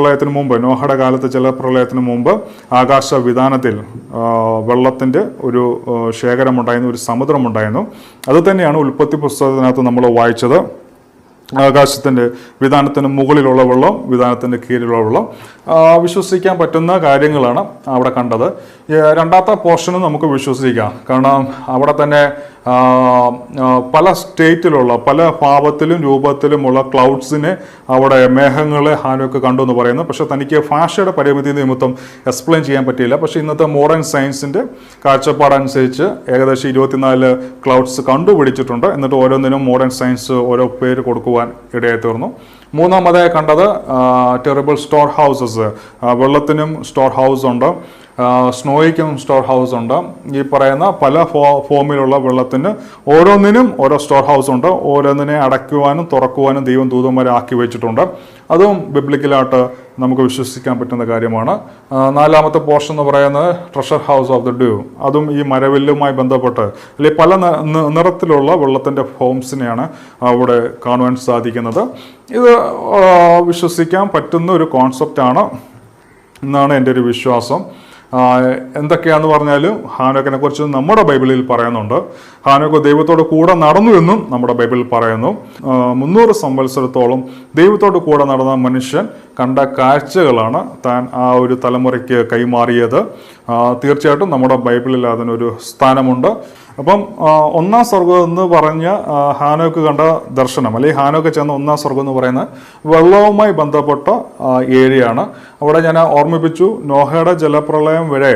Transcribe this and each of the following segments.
പ്രളയത്തിന് മുമ്പ് നോഹയുടെ കാലത്ത് ചില പ്രളയത്തിന് മുമ്പ് ആകാശ വിധാനത്തിൽ വെള്ളത്തിന്റെ ഒരു ശേഖരമുണ്ടായിരുന്നു ഒരു സമുദ്രമുണ്ടായിരുന്നു. അത് തന്നെയാണ് ഉൽപ്പത്തി പുസ്തകത്തിനകത്ത് നമ്മൾ വായിച്ചത്. ആകാശത്തിന്റെ വിധാനത്തിന് മുകളിലുള്ള വെള്ളം വിധാനത്തിന്റെ കീഴിലുള്ള വെള്ളം. വിശ്വസിക്കാൻ പറ്റുന്ന കാര്യങ്ങളാണ് അവിടെ കണ്ടത്. രണ്ടാമത്തെ പോർഷനും നമുക്ക് വിശ്വസിക്കാം. കാരണം അവിടെ തന്നെ പല സ്റ്റേറ്റിലുള്ള പല ഭാവത്തിലും രൂപത്തിലുമുള്ള ക്ലൗഡ്സിനെ അവിടെ മേഘങ്ങളെ ഹാനൊക്കെ കണ്ടു എന്ന് പറയുന്നു. പക്ഷെ തനിക്ക് ഭാഷയുടെ പരിമിതി നിമിത്തം എക്സ്പ്ലെയിൻ ചെയ്യാൻ പറ്റിയില്ല. പക്ഷേ ഇന്നത്തെ മോഡേൺ സയൻസിന്റെ കാഴ്ചപ്പാടനുസരിച്ച് ഏകദേശം ഇരുപത്തിനാല് ക്ലൗഡ്സ് കണ്ടുപിടിച്ചിട്ടുണ്ട്. എന്നിട്ട് ഓരോന്നിനും മോഡേൺ സയൻസ് ഓരോ പേര് കൊടുക്കുവാൻ ഇടയായി തീർന്നു. മൂന്നാമതായി കണ്ടത് ടെറിബിൾ സ്റ്റോർ ഹൗസസ്. വെള്ളത്തിനും സ്റ്റോർ ഹൗസ് ഉണ്ട്. സ്നോയ്ക്കും സ്റ്റോർ ഹൗസ് ഉണ്ട്. ഈ പറയുന്ന പല ഫോ ഫോമിലുള്ള വെള്ളത്തിന് ഓരോന്നിനും ഓരോ സ്റ്റോർ ഹൗസ് ഉണ്ട്. ഓരോന്നിനെ അടയ്ക്കുവാനും തുറക്കുവാനും ദൈവം ദൂതന്മാരെ ആക്കി വെച്ചിട്ടുണ്ട്. അതും ബിബ്ലിക്കലായിട്ട് നമുക്ക് വിശ്വസിക്കാൻ പറ്റുന്ന കാര്യമാണ്. നാലാമത്തെ പോർഷൻ എന്ന് പറയുന്നത് treasure house of the dew അതും ഈ മരവില്ലുമായി ബന്ധപ്പെട്ട് അല്ലെങ്കിൽ പല നിറത്തിലുള്ള വെള്ളത്തിന്റെ ഫോംസിനെയാണ് അവിടെ കാണുവാൻ സാധിക്കുന്നത്. ഇത് വിശ്വസിക്കാൻ പറ്റുന്ന ഒരു കോൺസെപ്റ്റാണ് എന്നാണ് എന്റെ ഒരു വിശ്വാസം. ആ, എന്തൊക്കെയാന്ന് പറഞ്ഞാൽ ഹാനോക്കിനെ കുറിച്ച് നമ്മുടെ ബൈബിളിൽ പറയുന്നുണ്ട്. ഹാനോക്ക് ദൈവത്തോട് കൂടെ നടന്നു എന്നും നമ്മുടെ ബൈബിളിൽ പറയുന്നു. മുന്നൂറ് സംവത്സരത്തോളം ദൈവത്തോട് കൂടെ നടന്ന മനുഷ്യൻ കണ്ട കാഴ്ചകളാണ് താൻ ആ ഒരു തലമുറയ്ക്ക് കൈമാറിയത്. തീർച്ചയായിട്ടും നമ്മുടെ ബൈബിളിൽ അതിനൊരു സ്ഥാനമുണ്ട്. അപ്പം ഒന്നാം സ്വർഗം എന്ന് പറഞ്ഞ ഹാനോക്ക് കണ്ട ദർശനം അല്ലെങ്കിൽ ഹാനോക്ക് ചെന്ന ഒന്നാം സ്വർഗം എന്ന് പറയുന്നത് വെള്ളവുമായി ബന്ധപ്പെട്ട ഏരിയയാണ്. അവിടെ ഞാൻ ഓർമ്മിപ്പിച്ചു നോഹയുടെ ജലപ്രളയം വരെ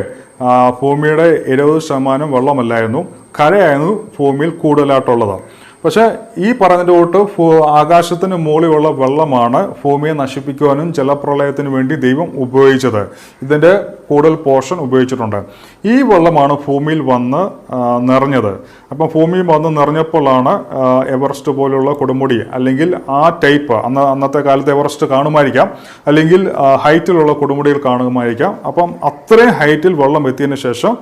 ഭൂമിയുടെ എഴുപത് ശതമാനം വെള്ളമല്ലായിരുന്നു. കരയായിരുന്നു ഭൂമിയിൽ കൂടുതലായിട്ടുള്ളത്. പക്ഷേ ഈ പറഞ്ഞതിന്റെ കൂട്ട് ആകാശത്തിന് മുകളിലുള്ള വെള്ളമാണ് ഭൂമിയെ നശിപ്പിക്കുവാനും ജലപ്രളയത്തിന് വേണ്ടി ദൈവം ഉപയോഗിച്ചത്. ഇതിന്റെ കൂടുതൽ പോർഷൻ ഉപയോഗിച്ചിട്ടുണ്ട്. ഈ വെള്ളമാണ് ഭൂമിയിൽ വന്ന് നിറഞ്ഞത്. അപ്പം ഭൂമിയിൽ വന്ന് നിറഞ്ഞപ്പോഴാണ് എവറസ്റ്റ് പോലുള്ള കൊടുമുടി അല്ലെങ്കിൽ ആ ടൈപ്പ് അന്ന് അന്നത്തെ കാലത്ത് എവറസ്റ്റ് കാണുമായിരിക്കാം. അല്ലെങ്കിൽ ഹൈറ്റിലുള്ള കൊടുമുടികൾ കാണുമായിരിക്കാം. അപ്പം അത്രയും ഹൈറ്റിൽ വെള്ളം എത്തിയതിന് ശേഷം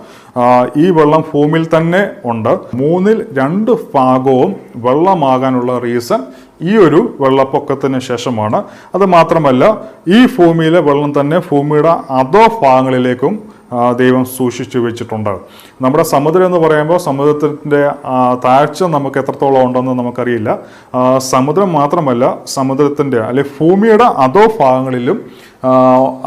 ഈ വെള്ളം ഭൂമിയിൽ തന്നെ ഉണ്ട്. മൂന്നിൽ രണ്ട് ഭാഗവും വെള്ളമാകാനുള്ള റീസൺ ഈ ഒരു വെള്ളപ്പൊക്കത്തിന് ശേഷമാണ്. അത് മാത്രമല്ല ഈ ഭൂമിയിലെ വെള്ളം തന്നെ ഭൂമിയുടെ അതോ ഭാഗങ്ങളിലേക്കും ദൈവം സൂക്ഷിച്ചു വെച്ചിട്ടുണ്ട്. നമ്മുടെ സമുദ്രം എന്ന് പറയുമ്പോൾ സമുദ്രത്തിന്റെ താഴ്ച നമുക്ക് എത്രത്തോളം ഉണ്ടെന്ന് നമുക്കറിയില്ല. സമുദ്രം മാത്രമല്ല സമുദ്രത്തിന്റെ അല്ലെ ഭൂമിയുടെ അതോ ഭാഗങ്ങളിലും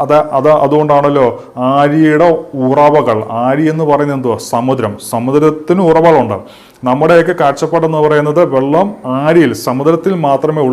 അത് അത് അതുകൊണ്ടാണല്ലോ ആര്യയുടെ ഉറവകൾ. ആരി എന്ന് പറയുന്നത് എന്തുവാ? സമുദ്രം. സമുദ്രത്തിന് ഉറവകളുണ്ട്. നമ്മുടെയൊക്കെ കാഴ്ചപ്പാടെന്ന് പറയുന്നത് വെള്ളം ആരിയിൽ സമുദ്രത്തിൽ മാത്രമേ ഉള്ളൂ.